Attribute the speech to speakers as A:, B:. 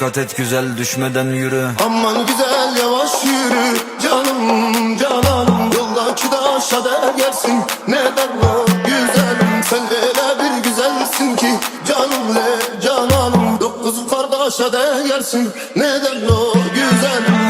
A: dikkat et güzel düşmeden yürü.
B: Aman güzel yavaş yürü. Canım cananım Yoldaki taşa değersin neden o güzelim Sen öyle bir güzelsin ki. Canım le cananım Dokuz kardeşe değersin neden o güzelim